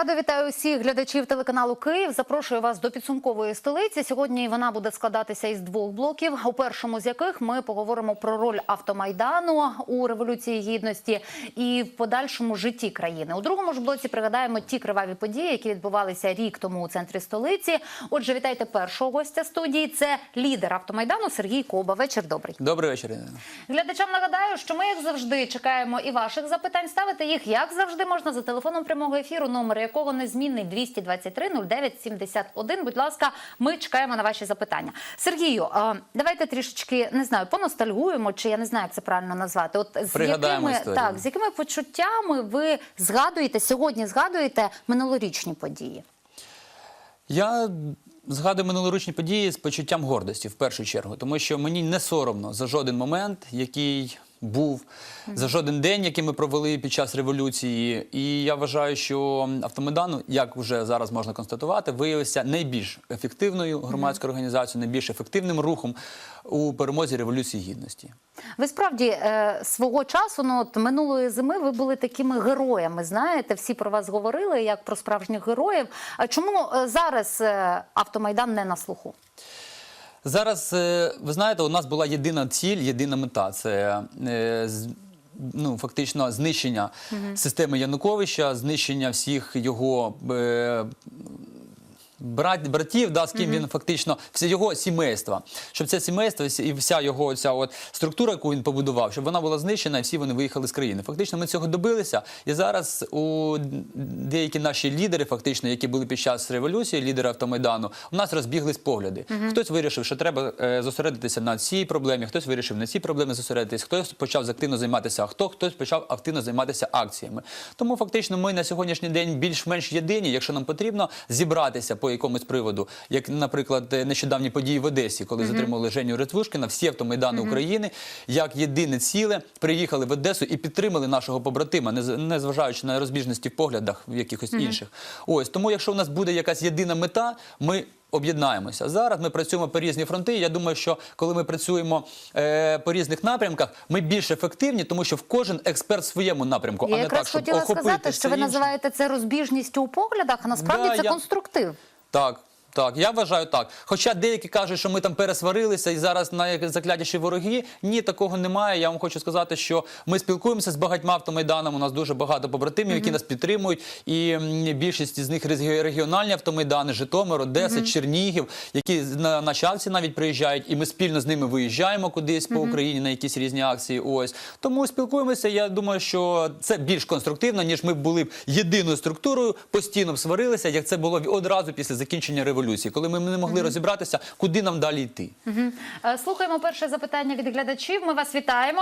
Я рада вітаю усіх глядачів телеканалу Київ. Запрошую вас до підсумкової столиці. Сьогодні вона буде складатися із двох блоків. У першому з яких ми поговоримо про роль автомайдану у революції гідності і в подальшому житті країни. У другому ж блоці пригадаємо ті криваві події, які відбувалися рік тому у центрі столиці. Отже, вітайте першого гостя студії. Це лідер автомайдану Сергій Коба. Вечір добрий. Добрий вечір. Ірина. Глядачам нагадаю, що ми як завжди чекаємо і ваших запитань. Ставити їх як завжди можна за телефоном прямого ефіру, номер якого незмінний 223 09 71. Будь ласка, ми чекаємо на ваші запитання. Сергію, давайте трішечки не знаю, поностальгуємо, чи я не знаю, як це правильно назвати. От з Пригадаємо якими історію. так, з якими почуттями ви згадуєте сьогодні? Згадуєте минулорічні події? Я згадую минулорічні події з почуттям гордості в першу чергу, тому що мені не соромно за жоден момент, який був, за жоден день, який ми провели під час революції. І я вважаю, що автомайдан, як вже зараз можна констатувати, виявився найбільш ефективною громадською організацією, найбільш ефективним рухом у перемозі революції гідності. Ви справді е, свого часу, ну от минулої зими, ви були такими героями. Знаєте, всі про вас говорили як про справжніх героїв. Чому е, зараз е, автомайдан не на слуху? Зараз, е, ви знаєте, у нас була єдина ціль, єдина мета це е, ну, фактично знищення системи Януковича, знищення всіх його. Брат, братів, да, з ким він фактично все його сімейства, щоб це сімейство і вся його ця от структура, яку він побудував, щоб вона була знищена, і всі вони виїхали з країни. Фактично, ми цього добилися. І зараз у деякі наші лідери, фактично, які були під час революції, лідери автомайдану, у нас розбіглись погляди. Хтось вирішив, що треба е, зосередитися на цій проблемі, хтось вирішив на цій проблемі зосередитись, хтось почав активно займатися авто, хтось почав активно займатися акціями. Тому фактично ми на сьогоднішній день більш-менш єдині, якщо нам потрібно зібратися по якомусь приводу, як, наприклад, е, нещодавні події в Одесі, коли затримали Женю Ретвушкіна, всі автомайдани України, як єдине ціле, приїхали в Одесу і підтримали нашого побратима, не зважаючи на розбіжності в поглядах в якихось інших. Ось тому, якщо у нас буде якась єдина мета, ми. Об'єднаємося зараз. Ми працюємо по різні фронти. Я думаю, що коли ми працюємо е, по різних напрямках, ми більш ефективні, тому що в кожен експерт в своєму напрямку, Я а не так, щоб хотіла охопити сказати, що ви інше. називаєте це розбіжністю у поглядах, а насправді Да, це я- конструктив. Так. Так, я вважаю так. Хоча деякі кажуть, що ми там пересварилися і зараз на заклятіші вороги. Ні, такого немає. Я вам хочу сказати, що ми спілкуємося з багатьма автомайданами. У нас дуже багато побратимів, які нас підтримують. І більшість з них регіональні автомайдани, Житомир, Одеса, Чернігів, які на наші акції навіть приїжджають, і ми спільно з ними виїжджаємо кудись по Україні на якісь різні акції. Ось тому спілкуємося. Я думаю, що це більш конструктивно, ніж ми були б єдиною структурою, постійно б сварилися, як це було одразу після закінчення революції, коли ми не могли розібратися, куди нам далі йти. Е, Слухаємо перше запитання від глядачів. Ми вас вітаємо.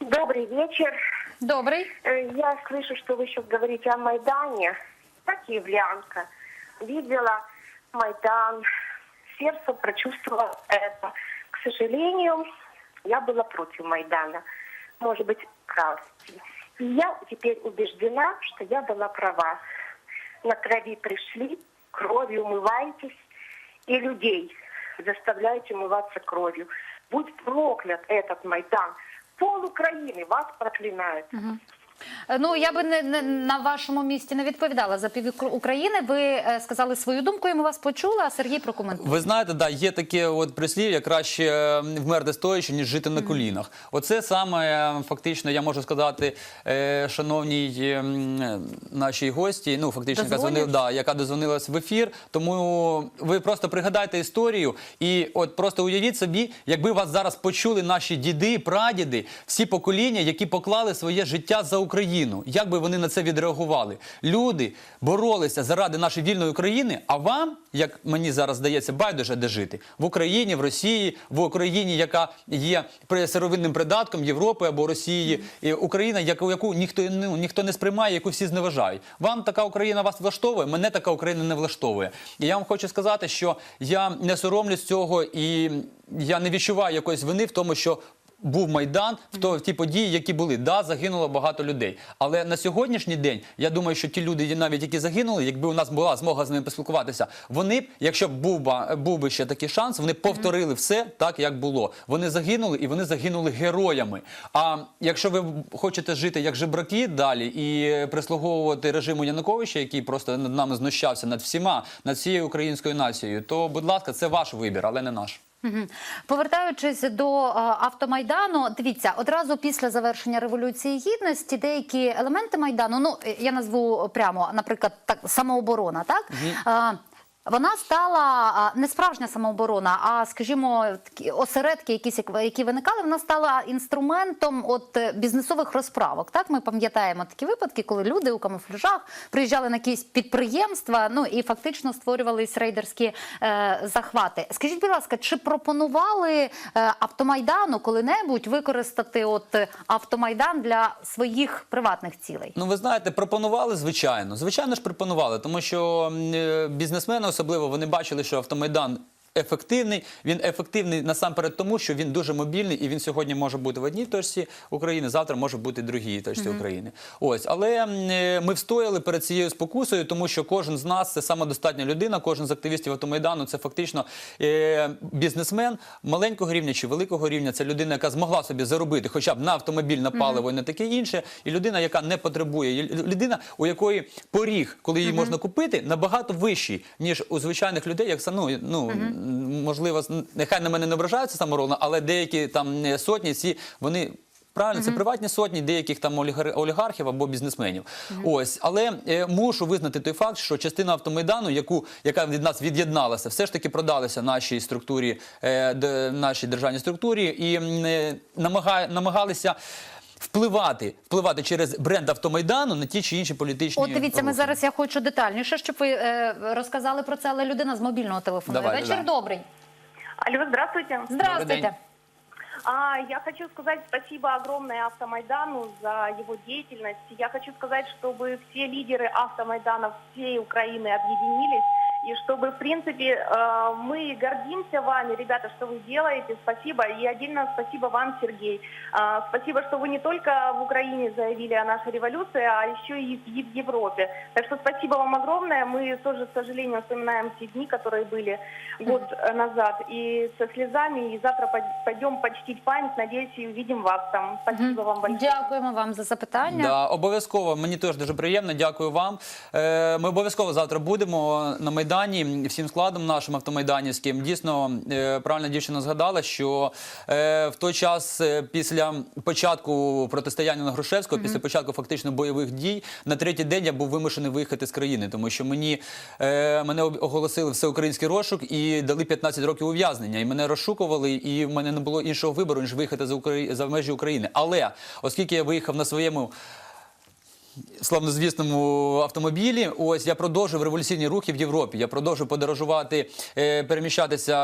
Добрый вечер. Добрий. Э, Я слышу, что вы сейчас говорите о Майдане. Как киевлянка. Видела Майдан, сердце прочувствовало это. К сожалению, я была против Майдана. Может быть, к И я теперь убеждена, что я была права. На крови пришли, кровью умываетесь, и людей заставляете умываться кровью. Будь проклят этот Майдан. Пол Украины вас проклинает. Е, Ну я би не, не на вашому місці не відповідала за пів України. Ви е, сказали свою думку, і ми вас почули. А Сергій прокоментує. Ви знаєте, да, є таке от прислів'я, краще е, вмерти стоячи, ніж жити на колінах. Оце саме е, фактично, я можу сказати, е, шановній е, нашій гості, ну фактично, яка дзвонила, да, яка дозвонилась в ефір. Тому ви просто пригадайте історію і от просто уявіть собі, якби вас зараз почули наші діди, прадіди, всі покоління, які поклали своє життя за Україну. Як би вони на це відреагували? Люди боролися заради нашої вільної України, а вам, як мені зараз здається, байдуже де жити в Україні, в Росії, в Україні, яка є сировинним придатком Європи або Росії, і Україна, яку, яку ніхто ну, ніхто не сприймає, яку всі зневажають. Вам така Україна вас влаштовує, мене така Україна не влаштовує. І я вам хочу сказати, що я не соромлюсь цього і я не відчуваю якоїсь вини в тому, що був майдан, в то в ті події, які були. Да, загинуло багато людей. Але на сьогоднішній день я думаю, що ті люди, навіть які загинули, якби у нас була змога з ними поспілкуватися, вони б, якщо б був би, був би ще такий шанс, вони б повторили все так, як було. Вони загинули і вони загинули героями. А якщо ви хочете жити як жебраки далі і прислуговувати режиму Януковича, який просто над нами знущався над всіма, над всією українською нацією, то будь ласка, це ваш вибір, але не наш. Повертаючись до е, автомайдану, дивіться, одразу після завершення революції гідності деякі елементи майдану, ну я назву прямо, наприклад, так самооборона, так. Е, Вона стала не справжня самооборона, а скажімо, такі осередки, якісь як- які виникали. Вона стала інструментом от е, бізнесових розправок. Так ми пам'ятаємо такі випадки, коли люди у камуфляжах приїжджали на якісь підприємства, ну і фактично створювались рейдерські е, захвати. Скажіть, будь ласка, чи пропонували е, автомайдану коли-небудь використати от автомайдан для своїх приватних цілей? Ну, ви знаєте, пропонували, звичайно. Звичайно ж, пропонували, тому що е, бізнесмени особливо вони бачили, що автомайдан. Ефективний, він ефективний насамперед тому, що він дуже мобільний і він сьогодні може бути в одній точці України, завтра може бути в другій точці України. Ось, але е, ми встояли перед цією спокусою, тому що кожен з нас це самодостатня людина, кожен з активістів автомайдану це фактично е, бізнесмен маленького рівня чи великого рівня. Це людина, яка змогла собі заробити, хоча б на автомобіль, на паливо і на таке інше, і людина, яка не потребує, людина, у якої поріг, коли її можна купити, набагато вищий, ніж у звичайних людей, як ну, ну можливо, нехай на мене не ображаються саморобно, але деякі там сотні, ці вони. Правильно, це приватні сотні деяких там олігар- олігархів або бізнесменів. Ось, але е, мушу визнати той факт, що частина автомайдану, яку яка від нас від'єдналася, все ж таки продалася нашій структурі, е, нашій державній структурі, і е, намагає, намагалися Впливати, впливати через бренд автомайдану на ті чи інші політичні От дивіться, ми рухи. зараз я хочу детальніше, щоб ви е, розказали про це, але людина з мобільного телефону. Давайте, Вечір да. добрий. Алло, здравствуйте. Добрий Здравствуйте. день. А, я хочу сказать спасибо огромное Автомайдану за его деятельность. Я хочу сказать, чтобы все лидеры Автомайдана всей Украины объединились, и чтобы, в принципе, э, мы гордимся вами, ребята, что вы делаете. Спасибо. И отдельно спасибо вам, Сергей. А, Спасибо, что вы не только в Украине заявили о нашей революции, а еще и в Е- в Европе. Так что спасибо вам огромное. Мы тоже, к сожалению, вспоминаем те дни, которые были год э, назад, и со слезами. И завтра пой- пойдем почтить память. Надеюсь, и увидим вас там. Спасибо вам большое. Дякуємо вам за запитання. Да, обов'язково. Мені теж дуже приємно. Дякую вам. Е, ми обов'язково завтра будемо на майдані всім складом нашим автомайданівським. Дійсно, е, правильно дівчина згадала, що е, в той час е, після початку протистояння на Грушевського, після початку фактично бойових дій, на третій день я був вимушений виїхати з країни, тому що мені мене оголосили всеукраїнський розшук і дали 15 років ув'язнення. І мене розшукували, і в мене не було іншого вибору ніж виїхати за Украї... за межі України. Але оскільки я виїхав на своєму славнозвісному автомобілі. Ось я продовжив революційні рухи в Європі. Я продовжив подорожувати, е, переміщатися.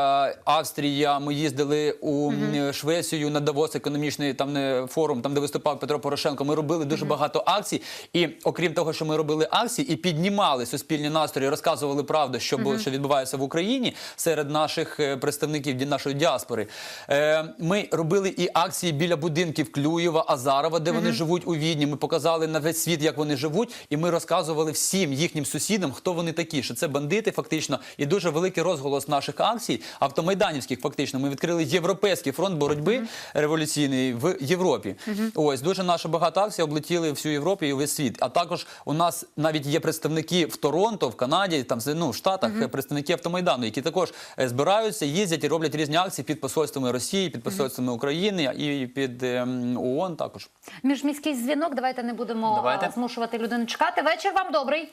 Австрія. Ми їздили у Швецію на Давос, економічний там не форум, там де виступав Петро Порошенко. Ми робили дуже багато акцій. І окрім того, що ми робили акції і піднімали суспільні настрої, розказували правду, що було, що відбувається в Україні серед наших е, представників нашої діаспори. Е, Ми робили і акції біля будинків Клюєва, Азарова, де вони живуть у Відні. Ми показали на весь світ, як вони живуть, і ми розказували всім їхнім сусідам, хто вони такі, що це бандити, фактично, і дуже великий розголос наших акцій, автомайданівських. Фактично, ми відкрили європейський фронт боротьби революційний в Європі. Ось дуже наша багато акцій облетіли всю Європу і весь світ. А також у нас навіть є представники в Торонто, в Канаді, там ну, в Штатах, е, представники автомайдану, які також е, збираються, їздять і роблять різні акції під посольствами Росії, під посольствами України і під ем, ООН також. Міжміський дзвінок. Давайте не будемо Давайте. Змушувати людину чекати. Вечір вам добрий.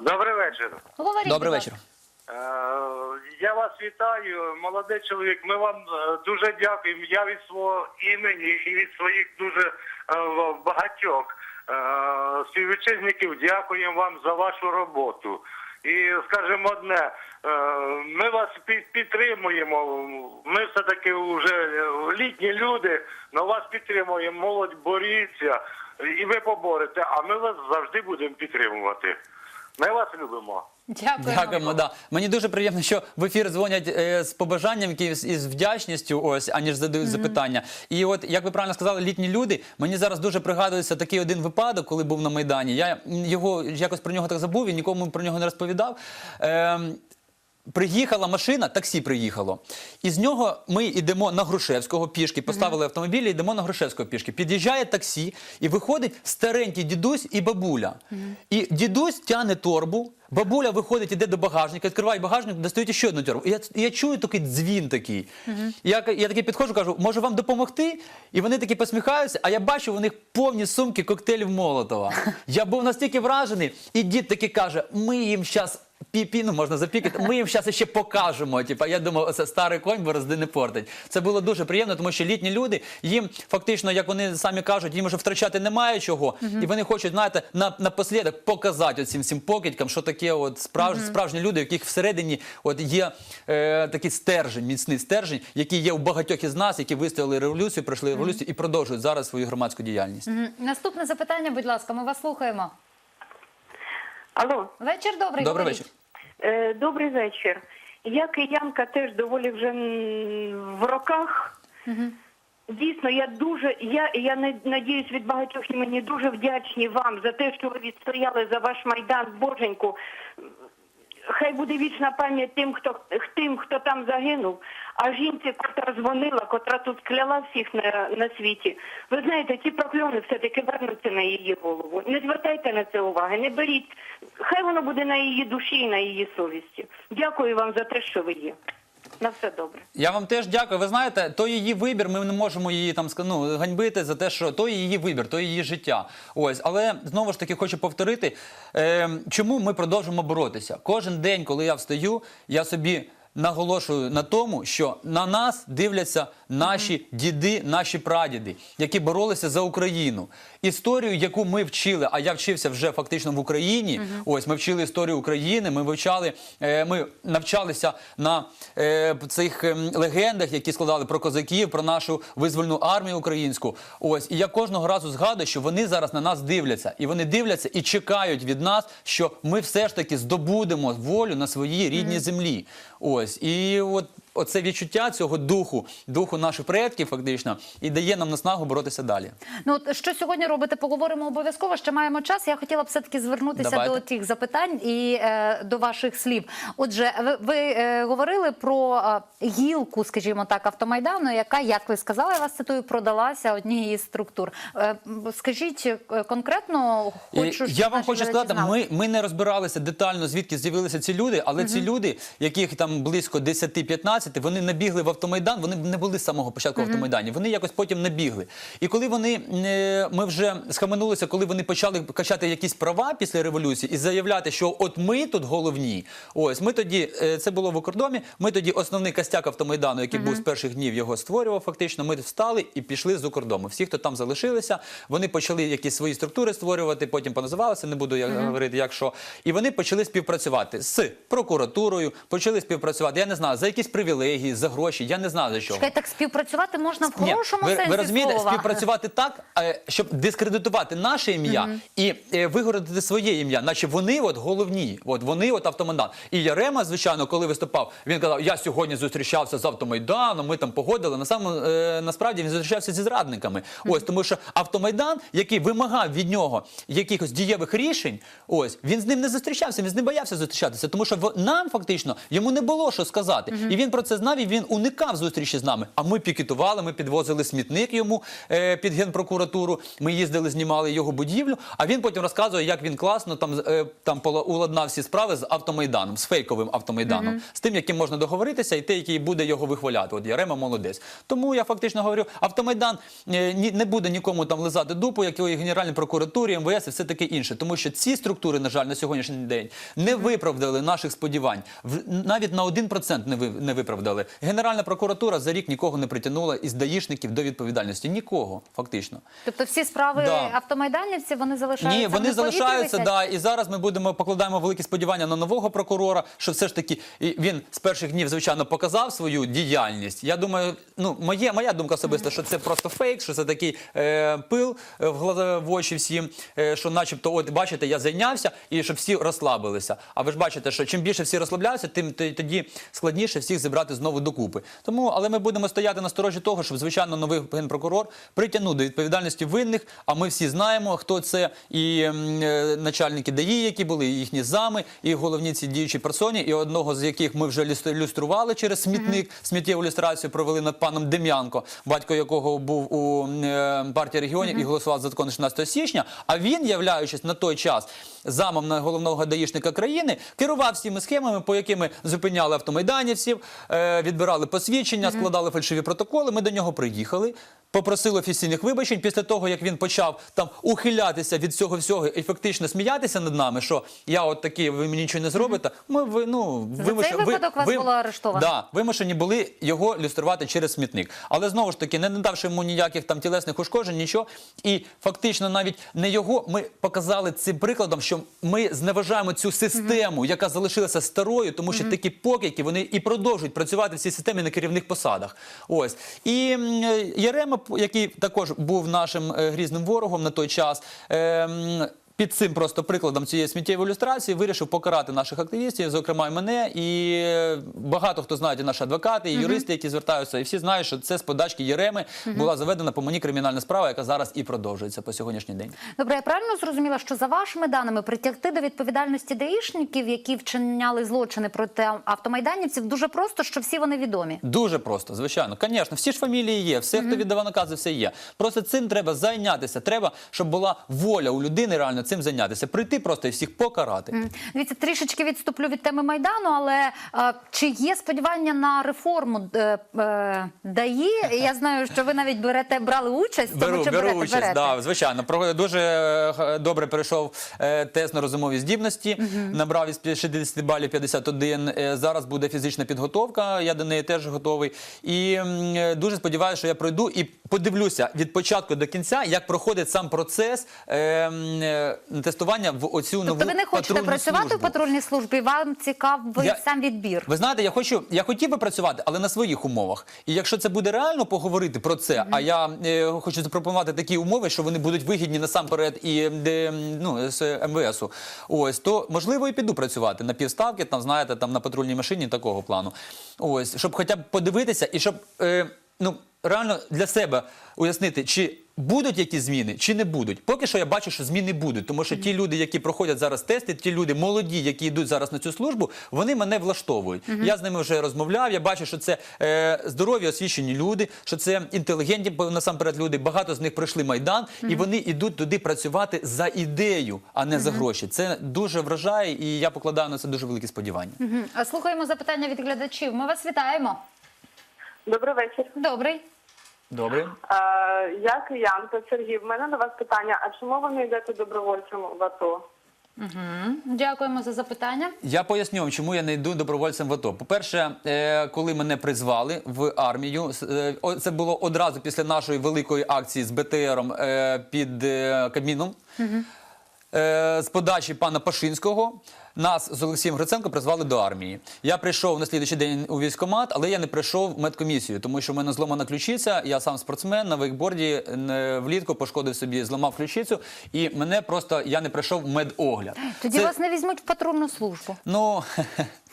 Добрий вечір. Говоріть. Добрий вечір. Е, Я вас вітаю, молодий чоловік. Ми вам е, дуже дякуємо. Я від свого імені і від своїх дуже е, багатьох співвітчизників дякуємо вам за вашу роботу. І скажімо одне, ми вас під- підтримуємо. Ми все таки вже літні люди, але вас підтримуємо. Молодь боріться, і ви поборете. А ми вас завжди будемо підтримувати. Ми вас любимо. Дякуємо. Дякуємо. Да. Мені дуже приємно, що в ефір дзвонять е, з побажанням якимось із вдячністю, ось аніж задають запитання. І от як ви правильно сказали, літні люди. Мені зараз дуже пригадується такий один випадок, коли був на майдані. Я його якось про нього так забув і нікому про нього не розповідав. Ем, Приїхала машина, таксі приїхало. І з нього ми йдемо на Грушевського пішки, поставили автомобіль і йдемо на Грушевського пішки. Під'їжджає таксі і виходить старенький дідусь і бабуля. І дідусь тягне торбу, бабуля виходить, іде до багажника, відкриває багажник, достають ще одну торбу. І я, і я чую такий дзвін такий. Я, я такий підходжу, кажу, може вам допомогти? І вони такі посміхаються, а я бачу, у них повні сумки коктейлів Молотова. Я був настільки вражений, і дід таки каже: ми їм зараз пі-пі, ну можна запікати. Ми їм зараз ще покажемо. Типа, я думав, оце старий конь борозди не портить. Це було дуже приємно, тому що літні люди їм фактично, як вони самі кажуть, їм вже втрачати немає чого, і вони хочуть, знаєте, на напослідок показати оцим всім покидькам, що таке от справж, справжні люди, яких всередині от є е, такий стержень, міцний стержень, який є у багатьох із нас, які вистояли революцію, пройшли революцію і продовжують зараз свою громадську діяльність. Наступне запитання, будь ласка, ми вас слухаємо. Алло, Вечір добрий. Добрий вечір. е, добрий вечір. Я киянка теж доволі вже в роках. Дійсно, я дуже, я, я не- надіюсь від багатьох мені дуже вдячні вам за те, що ви відстояли за ваш майдан, боженьку. Хай буде вічна пам'ять тим, хто тим, хто там загинув. А жінці, котра дзвонила, котра тут кляла всіх на, на світі. Ви знаєте, ці прокльони все-таки вернуться на її голову. Не звертайте на це уваги, не беріть. Хай воно буде на її душі і на її совісті. Дякую вам за те, що ви є. На все добре. Я вам теж дякую. Ви знаєте, то її вибір. Ми не можемо її там ну, ганьбити за те, що то її вибір, то її життя. Ось, але знову ж таки хочу повторити, е, чому ми продовжуємо боротися. Кожен день, коли я встаю, я собі. Наголошую на тому, що на нас дивляться наші діди, наші прадіди, які боролися за Україну. Історію, яку ми вчили, а я вчився вже фактично в Україні. Ось ми вчили історію України. Ми вивчали, е, ми навчалися на е, цих ем, легендах, які складали про козаків, про нашу визвольну армію українську. Ось і я кожного разу згадую, що вони зараз на нас дивляться, і вони дивляться і чекають від нас, що ми все ж таки здобудемо волю на своїй рідній землі. Ось і от. Оце відчуття цього духу, духу наших предків, фактично, і дає нам наснагу боротися далі. Ну от що сьогодні робите? Поговоримо обов'язково. Ще маємо час. Я хотіла б все таки звернутися Давайте. до тих запитань і е, до ваших слів. Отже, ви, ви е, говорили про е, гілку, скажімо так, автомайдану, яка, як ви сказали, я вас цитую, продалася одній із структур. Е, скажіть е, конкретно, хочу щоб я вам хочу сказати, ми, ми не розбиралися детально, звідки з'явилися ці люди, але ці люди, яких там близько 10-15, вони набігли в автомайдан. Вони не були з самого початку в автомайдані. Вони якось потім набігли. І коли вони е, ми вже схаменулися, коли вони почали качати якісь права після революції і заявляти, що от ми тут головні. Ось ми тоді е, це було в Укрдомі. Ми тоді основний костяк автомайдану, який був з перших днів, його створював. Фактично, ми встали і пішли з Укрдому. Всі, хто там залишилися, вони почали якісь свої структури створювати. Потім поназивалися, не буду я говорити, як що. І вони почали співпрацювати з прокуратурою, почали співпрацювати. Я не знаю за якісь привілегії, за гроші. Я не знаю за що. Чекай, так співпрацювати можна в Ні, хорошому ви, сенсі ви розумієте, слова. співпрацювати так, е, щоб дискредитувати наше ім'я і е, вигородити своє ім'я, наче вони от головні, от вони от автомайдан. І Ярема, звичайно, коли виступав, він казав: Я сьогодні зустрічався з автомайданом. Ми там погодили. На самому е, насправді він зустрічався зі зрадниками. Ось тому, що автомайдан, який вимагав від нього якихось дієвих рішень, ось він з ним не зустрічався, він з ним боявся зустрічатися, тому що в- нам фактично йому не було що сказати. І він про це знав, і він уникав зустрічі з нами. А ми пікетували, ми підвозили смітник йому е, під генпрокуратуру. Ми їздили, знімали його будівлю. А він потім розказує, як він класно там е, там уладнав всі справи з автомайданом, з фейковим автомайданом, з тим, яким можна договоритися, і те, який буде його вихваляти. От Ярема молодець. Тому я фактично говорю, автомайдан е, ні, не буде нікому там лизати дупу, як і Генеральній прокуратурі, МВС і все таке інше. Тому що ці структури, на жаль, на сьогоднішній день не виправдали наших сподівань. В- навіть на 1% не ви не виправдали. Виправдали. Генеральна прокуратура за рік нікого не притягнула із даїшників до відповідальності. Нікого, фактично. Тобто всі справи Да. автомайданівців вони залишаються Ні, вони залишаються. Да, і зараз ми будемо покладаємо великі сподівання на нового прокурора, що все ж таки він з перших днів, звичайно, показав свою діяльність. Я думаю, ну моє моя думка особиста, що це просто фейк, що це такий е, пил е, в глаза в очі всім, е, що, начебто, от бачите, я зайнявся, і щоб всі розслабилися. А ви ж бачите, що чим більше всі розслабляються, тим тоді складніше всіх зібрати знову докупи. Тому, але ми будемо стояти на сторожі того, щоб звичайно новий генпрокурор притягнув до відповідальності винних. А ми всі знаємо, хто це і е, начальники ДАІ, які були, і їхні зами, і головні ці діючі персоні, і одного з яких ми вже люс- люстрували через смітник, сміттєву люстрацію провели над паном Дем'янко, батько якого був у е, партії регіонів і голосував за закон 16 січня. А він, являючись на той час замом на головного даїшника країни, керував всіми схемами, по яким ми зупиняли автомайданівців, відбирали посвідчення, складали фальшиві протоколи. Ми до нього приїхали. Попросили офіційних вибачень після того, як він почав там ухилятися від цього всього і фактично сміятися над нами, що я от такий, ви мені нічого не зробите. Ми ви ну За цей випадок вас було арештовано? Да, вимушені були його люструвати через смітник. Але знову ж таки, не надавши йому ніяких там тілесних ушкоджень, нічого. І фактично навіть не його ми показали цим прикладом, що ми зневажаємо цю систему, яка залишилася старою, тому що такі покидьки, вони і продовжують працювати в цій системі на керівних посадах. Ось і Єрема, який також був нашим е, грізним ворогом на той час. Під цим просто прикладом цієї сміттєвої ілюстрації вирішив покарати наших активістів, зокрема і мене. І е, багато хто знають і наші адвокати, і юристи, які звертаються, і всі знають, що це з подачки Єреми була заведена по мені кримінальна справа, яка зараз і продовжується по сьогоднішній день. Добре, я правильно зрозуміла, що за вашими даними притягти до відповідальності даїшників, які вчиняли злочини проти автомайданівців, дуже просто, що всі вони відомі. Дуже просто, звичайно. Звісно, всі ж фамілії є, все, хто віддавав накази, все є. Просто цим треба зайнятися. Треба, щоб була воля у людини реально цим зайнятися. Прийти просто і всіх покарати. Дивіться, трішечки відступлю від теми майдану, але е, чи є сподівання на реформу е, е, ДАІ? Я знаю, що ви навіть берете брали участь. тому, Беру, чи беру берете? участь, Берете. да, звичайно. Про дуже е, добре перейшов е, тест на розумові здібності. Набрав із 60 балів 51. Е, зараз буде фізична підготовка. Я до неї теж готовий. І дуже сподіваюся, що я пройду і подивлюся від початку до кінця, як проходить сам процес е, тестування в оцю нову Тобто ви не хочете працювати службу. в патрульній службі, вам цікавий Я- сам відбір. Ви знаєте, я хочу, я хотів би працювати, але на своїх умовах. І якщо це буде реально поговорити про це, а я е, хочу запропонувати такі умови, що вони будуть вигідні насамперед і де, ну, з МВСу. Ось то можливо і піду працювати на півставки, там знаєте, там на патрульній машині такого плану. Ось, щоб хоча б подивитися і щоб е, ну реально для себе уяснити, чи. Будуть якісь зміни чи не будуть? Поки що я бачу, що зміни будуть, тому що ті люди, які проходять зараз тести, ті люди молоді, які йдуть зараз на цю службу, вони мене влаштовують. Я з ними вже розмовляв. Я бачу, що це е, здорові, освічені люди, що це інтелігентні бо насамперед люди. Багато з них пройшли майдан, і вони йдуть туди працювати за ідею, а не за гроші. Це дуже вражає, і я покладаю на це дуже великі сподівання. А Слухаємо запитання від глядачів. Ми вас вітаємо. Добрий вечір. Добрий. Добре. Е, я киянка Сергій. В мене до вас питання: а чому ви не йдете добровольцем в АТО? М, Дякуємо за запитання. Я поясню вам, чому я не йду добровольцем в АТО. По-перше, е, коли мене призвали в армію, е, о- це було одразу після нашої великої акції з БТРом е, під е, Кабміном. Е, З подачі пана Пашинського нас з Олексієм Гриценко призвали до армії. Я прийшов на слідчий день у військкомат, але я не прийшов в медкомісію, тому що в мене зломана ключиця. Я сам спортсмен на вейкборді е, влітку пошкодив собі, зламав ключицю, і мене просто я не прийшов в медогляд. Тоді Це- вас не візьмуть в патрульну службу. Ну,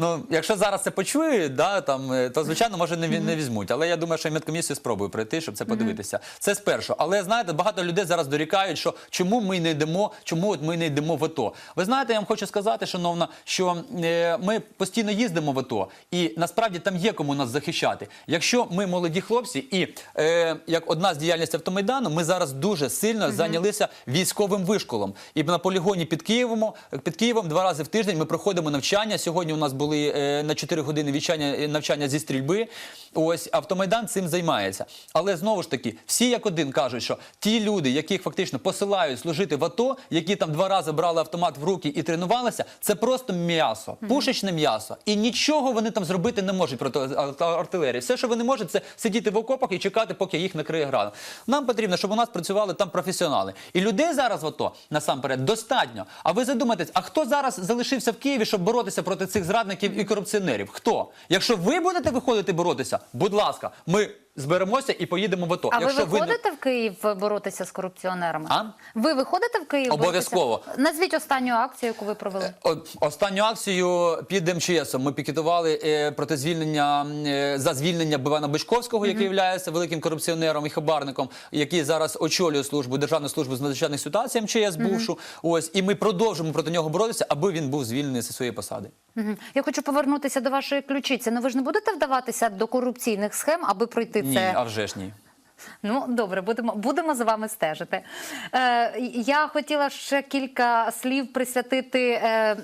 ну, якщо зараз це почують, да, там, е, то звичайно може не, не візьмуть. Але я думаю, що я медкомісію спробую пройти, щоб це подивитися. Це спершу. Але знаєте, багато людей зараз дорікають, що чому ми не йдемо, чому от ми не йдемо в АТО. Ви знаєте, я вам хочу сказати, шановна, що е, ми постійно їздимо в АТО, і насправді там є кому нас захищати. Якщо ми молоді хлопці, і е, як одна з діяльностей автомайдану, ми зараз дуже сильно зайнялися військовим вишколом. І на полігоні під Києвом, під Києвом два рази в тиждень ми проходимо навчання. Сьогодні у нас було були е, на 4 години відчання, е, навчання зі стрільби. Ось автомайдан цим займається. Але знову ж таки, всі як один кажуть, що ті люди, яких фактично посилають служити в АТО, які там два рази брали автомат в руки і тренувалися, це просто м'ясо, пушечне м'ясо. І нічого вони там зробити не можуть проти артилерії. Все, що вони можуть, це сидіти в окопах і чекати, поки їх накриє град. Нам потрібно, щоб у нас працювали там професіонали. І людей зараз в АТО насамперед достатньо. А ви задумайтесь, а хто зараз залишився в Києві, щоб боротися проти цих зрадників і корупціонерів? Хто? Якщо ви будете виходити боротися, будь ласка, ми зберемося і поїдемо в АТО. А ви Якщо не- виходите в Київ боротися з корупціонерами? А? Ви виходите в Київ? Обов'язково. боротися? Назвіть останню акцію, яку ви провели. От Останню акцію під МЧС ми пікетували е, проти звільнення е, за звільнення Бивана Бичковського, який є великим корупціонером і хабарником, який зараз очолює службу державну службу з надзвичайних ситуацій МЧС, бувшу. Ось і ми продовжимо проти нього боротися, аби він був звільнений зі своєї посади. Мгм. Я хочу повернутися до вашої ключиці. Ну ви ж не будете вдаватися до корупційних схем, аби пройти Ні, це. а вже ж ні. Ну добре, будемо будемо за вами стежити. Е, я хотіла ще кілька слів присвятити. Е,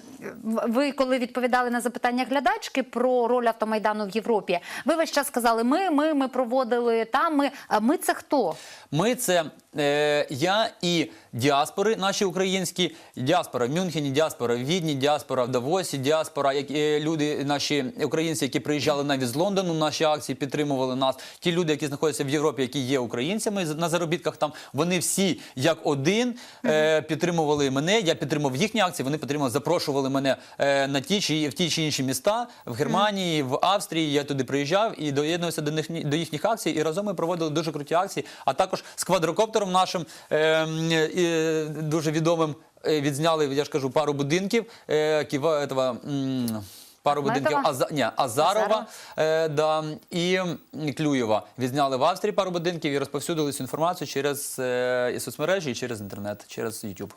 ви коли відповідали на запитання глядачки про роль автомайдану в Європі, ви весь час сказали: ми, ми, ми проводили там. Ми, а ми це хто? Ми це е, я і діаспори, наші українські, діаспора в Мюнхені, діаспора в Відні, діаспора в Давосі, діаспора, як е, люди, наші українці, які приїжджали навіть з Лондону, наші акції підтримували нас. Ті люди, які знаходяться в Європі, які є українцями на заробітках там, вони всі як один е, підтримували мене. Я підтримував їхні акції. Вони підтримували, запрошували мене е, на ті чи в ті чи інші міста в Германії, в Австрії. Я туди приїжджав і доєднувався до них до їхніх акцій. І разом ми проводили дуже круті акції. А також з квадрокоптером нашим е, м, е, дуже відомим е, відзняли. Я ж кажу, пару будинків. Е, ківа, этого, Пару будинків? Аза, ні, Азарова? Е, да, і Клюєва. Відзняли в Австрії пару будинків і розповсюдили цю інформацію через е, і соцмережі, і через інтернет, через YouTube.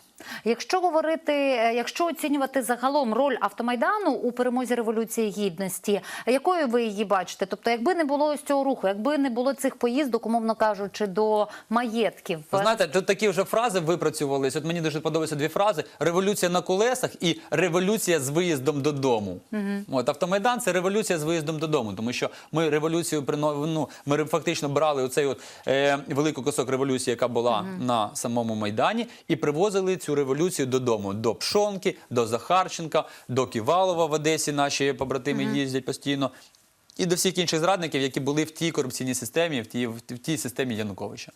Якщо говорити, е, якщо оцінювати загалом роль автомайдану у перемозі революції гідності, якою ви її бачите? Тобто, якби не було ось цього руху, якби не було цих поїздок, умовно кажучи, до маєтків, знаєте, тут такі вже фрази випрацьовувались. От мені дуже подобаються дві фрази: революція на колесах і революція з виїздом додому. От автомайдан це революція з виїздом додому, тому що ми революцію ну, ми фактично брали оцей от е, великий кусок революції, яка була на самому майдані, і привозили цю революцію додому до Пшонки, до Захарченка, до Ківалова в Одесі. Наші побратими їздять постійно. І до всіх інших зрадників, які були в тій корупційній системі, в тій, в тій системі Януковича.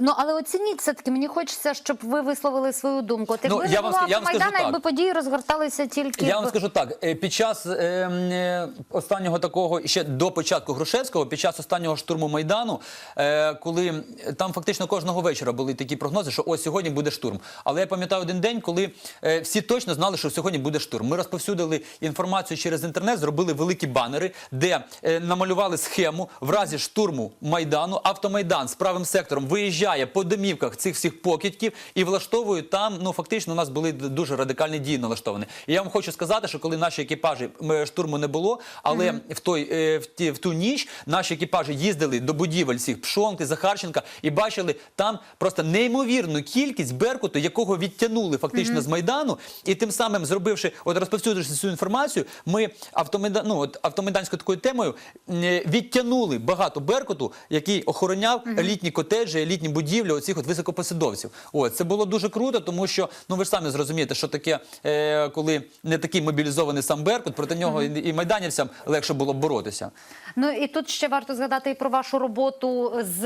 Ну але оцініть все таки. Мені хочеться, щоб ви висловили свою думку. Якби Ну, я вам я вам скажу автомайдану, так. якби події розгорталися тільки Я вам скажу так: е, під час е, е, останнього такого ще до початку Грушевського, під час останнього штурму майдану, е, коли там фактично кожного вечора були такі прогнози, що ось сьогодні буде штурм. Але я пам'ятаю один день, коли е, всі точно знали, що сьогодні буде штурм. Ми розповсюдили інформацію через інтернет, зробили великі банери, де е, намалювали схему в разі штурму майдану. Автомайдан з правим сектором виїжджає по домівках цих всіх покидьків і влаштовує там. Ну фактично, у нас були дуже радикальні дії налаштовані. І я вам хочу сказати, що коли наші екіпажі штурму не було, але в той е, в ті в ту ніч наші екіпажі їздили до будівель всіх Пшонки, Захарченка і бачили там просто неймовірну кількість беркуту, якого відтягнули фактично з майдану, і тим самим зробивши, от розповсюдивши цю інформацію, ми автомайдан, ну, от автомайданською такою темою е, відтягнули багато беркуту, який охороняв елітні котеджі, елітні будівлі оцих от високопосадовців. От це було дуже круто, тому що ну ви ж самі зрозумієте, що таке, е, коли не такий мобілізований сам беркут, проти нього і, і майданівцям легше було б боротися. Ну і тут ще варто згадати і про вашу роботу з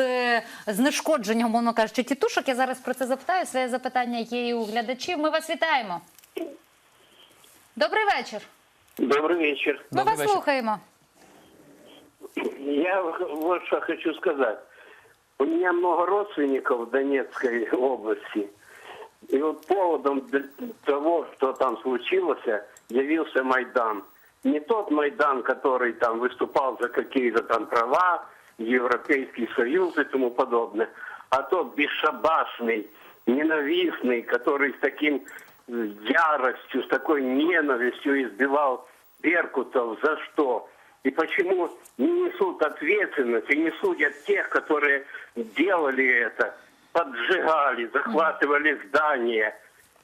знешкодженням, мовно кажучи, тітушок. Я зараз про це запитаю. Своє запитання є і у глядачів. Ми вас вітаємо. Добрий вечір. Добрый вечер. Ми Добрий вас вечір. слухаємо. Я вот что хочу сказать. У меня много родственников в Донецкой области. И вот поводом того, что там случилось, явился Майдан. Не тот Майдан, который там выступал за какие-то там права, Европейский Союз и тому подобное, а тот бесшабашный, ненавистный, который с таким яростью, с такой ненавистью избивал Беркутов. За что? И почему не несут ответственность и не судят тех, которые делали это, поджигали, захватывали здания,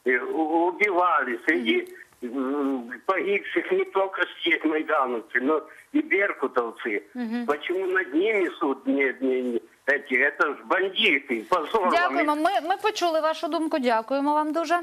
и у- убивали среди м, погибших не только есть майдановцы, но и беркутовцы. Почему над ними суд не, не, не- эти, это ж бандиты, позор вам. Дякуємо. Ми, ми почули вашу думку. Дякуємо вам дуже.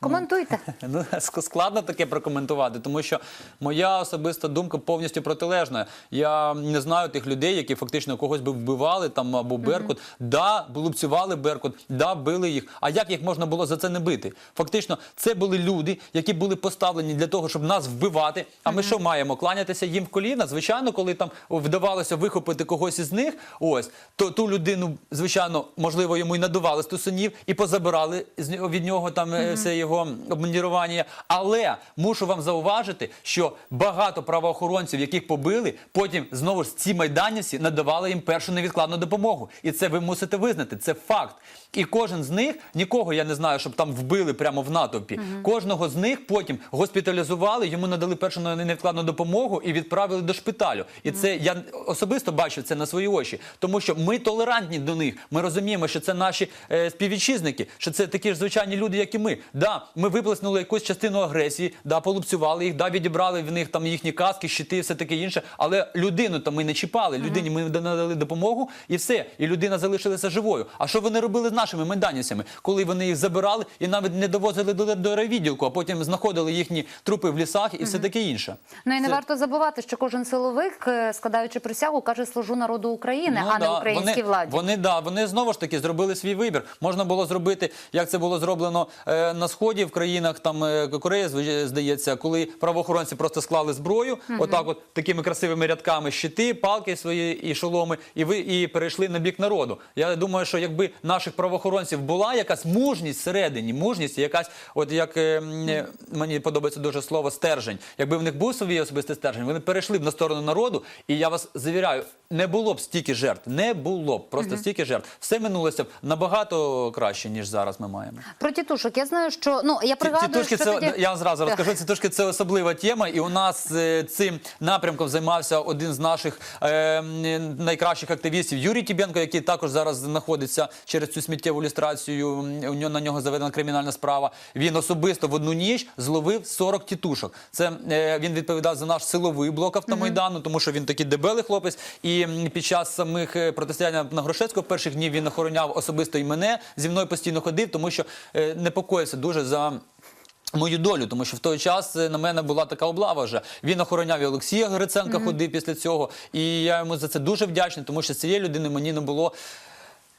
Коментуйте. Ну, складно таке прокоментувати, тому що моя особиста думка повністю протилежна. Я не знаю тих людей, які фактично когось би вбивали там або Беркут. Да, лупцювали Беркут, да, били їх. А як їх можна було за це не бити? Фактично, це були люди, які були поставлені для того, щоб нас вбивати. А ми що маємо? Кланятися їм в коліна? Звичайно, коли там вдавалося вихопити когось із них, ось то ту людину, звичайно, можливо, йому й надували стусунів і позабирали від нього там е, все його обмундірування. Але мушу вам зауважити, що багато правоохоронців, яких побили, потім знову ж ці майданівці надавали їм першу невідкладну допомогу. І це ви мусите визнати. Це факт. І кожен з них, нікого я не знаю, щоб там вбили прямо в натовпі. Кожного з них потім госпіталізували, йому надали першу невідкладну допомогу і відправили до шпиталю. І це я особисто бачив це на свої очі, тому що ми толерантні до них. Ми розуміємо, що це наші е, співвітчизники, що це такі ж звичайні люди, як і ми. Да, ми виплеснули якусь частину агресії, да, полупцювали їх, да, відібрали в них там їхні каски, щити, все таке інше. Але людину то ми не чіпали. Людині ми надали допомогу і все. І людина залишилася живою. А що вони робили з нашими майданівцями, коли вони їх забирали і навіть не довозили до, до райвідділку, а потім знаходили їхні трупи в лісах і все таке інше. Ну і не Це- варто забувати, що кожен силовик, е, складаючи присягу, каже служу народу України, а не Ну українській вони, владі. Вони да, вони знову ж таки зробили свій вибір. Можна було зробити, як це було зроблено е, на сході в країнах там е, Кореї, здається, коли правоохоронці просто склали зброю, отак, от такими красивими рядками щити, палки свої і шоломи, і ви і перейшли на бік народу. Я думаю, що якби наших правоохоронців була якась мужність всередині, мужність, якась, от як е, е, мені подобається дуже слово стержень. Якби в них був свій особистий стержень, вони перейшли б на сторону народу, і я вас завіряю, не було б стільки жертв, не було б просто стільки жертв. Все минулося б набагато краще, ніж зараз ми маємо. Про тітушок я знаю, що ну я пригадую, Тітушки, що це тоді... я вам зразу розкажу. Тітушки це особлива тема, і у нас е, цим напрямком займався один з наших е, найкращих активістів Юрій Тібенко, який також зараз знаходиться через цю сміттєву люстрацію. У нього на нього заведена кримінальна справа. Він особисто в одну ніч зловив 40 тітушок. Це е, він відповідав за наш силовий блок автомайдану, тому що він такий дебелий хлопець. І м, під час самих е, протистояння на Грошецького перших днів він охороняв особисто і мене. Зі мною постійно ходив, тому що е, непокоївся дуже за. Мою долю, тому що в той час е, на мене була така облава вже. Він охороняв і Олексія Гриценка, ходив після цього. І я йому за це дуже вдячний, тому що з цієї людини мені не було.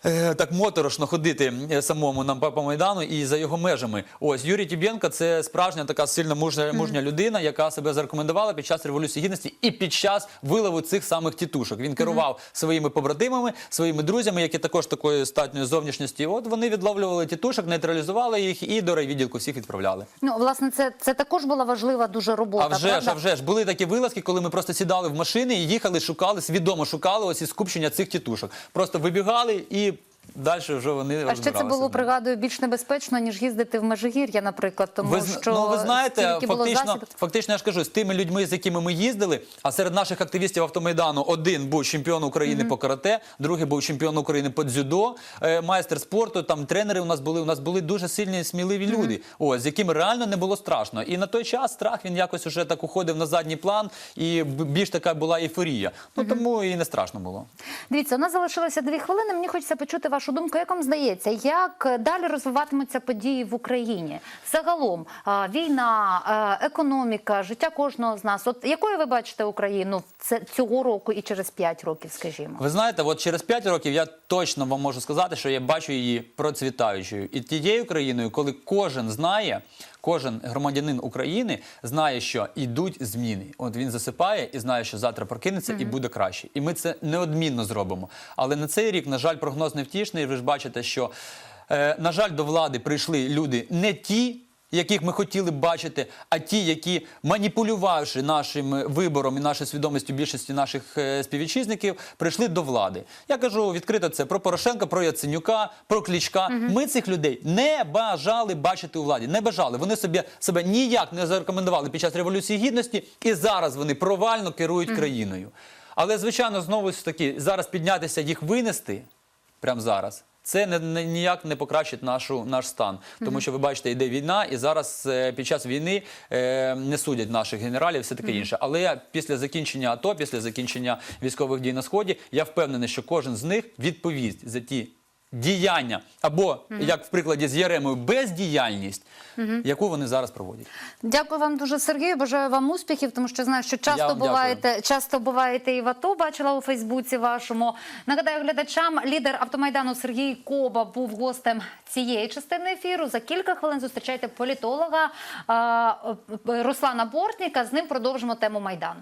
Е, Так моторошно ходити е, самому нам по майдану і за його межами. Ось Юрій Тібєнко це справжня така сильна мужня, мужня людина, яка себе зарекомендувала під час революції гідності і під час вилову цих самих тітушок. Він керував своїми побратимами, своїми друзями, які також такої статньої зовнішності. От вони відловлювали тітушок, нейтралізували їх і до райвідділку всіх відправляли. Ну власне, це, це також була важлива дуже робота. А вже ж, а вже ж були такі вилазки, коли ми просто сідали в машини і їхали, шукали, свідомо шукали ось і скупчення цих тітушок. Просто вибігали і далі вже вони А ще це було пригадую більш небезпечно ніж їздити в Межигір'я, наприклад, тому Ви, що ну, ви знаєте, фактично, засіб. фактично, я ж кажу, з тими людьми, з якими ми їздили, а серед наших активістів автомайдану один був чемпіон України по карате, другий був чемпіон України по дзюдо, е, майстер спорту, там тренери у нас були. У нас були дуже сильні, сміливі люди, ось, з якими реально не було страшно. І на той час страх він якось уже так уходив на задній план, і більш така була ейфорія. Ну тому і не страшно було. Дивіться, у нас залишилося дві хвилини. Мені хочеться почути вашу думку. Як вам здається, як далі розвиватимуться події в Україні? Загалом війна, е, економіка, життя кожного з нас. От якою ви бачите Україну цього року і через п'ять років, скажімо? Ви знаєте, от через 5 років я точно вам можу сказати, що я бачу її процвітаючою і тією країною, коли кожен знає, кожен громадянин України знає, що йдуть зміни. От він засипає і знає, що завтра прокинеться і буде краще. І ми це неодмінно зробимо. Але на цей рік, на жаль, прогноз невтішний. Ви ж бачите, що е, на жаль, до влади прийшли люди не ті яких ми хотіли б бачити, а ті, які маніпулювавши нашим е, вибором і нашою свідомістю більшості наших е, співвітчизників, прийшли до влади. Я кажу відкрито це про Порошенка, про Яценюка, про Клічка. Ми цих людей не бажали бачити у владі. Не бажали. Вони собі себе ніяк не зарекомендували під час революції гідності, і зараз вони провально керують країною. Але звичайно, знову ж таки, зараз піднятися їх винести прямо зараз. Це не, не- ніяк не покращить нашу, наш стан. Тому що ви бачите, йде війна, і зараз е, під час війни е, не судять наших генералів, все таке інше. Але після закінчення АТО, після закінчення військових дій на сході, я впевнений, що кожен з них відповість за ті. Діяння або як в прикладі з Яремою бездіяльність, яку вони зараз проводять. Дякую вам дуже, Сергію. Бажаю вам успіхів, тому що знаю, що Я часто вам буваєте, часто буваєте і в АТО. Бачила у Фейсбуці вашому. Нагадаю глядачам, лідер автомайдану Сергій Коба був гостем цієї частини ефіру. За кілька хвилин зустрічайте політолога а, е, Руслана Бортніка. З ним продовжимо тему майдану.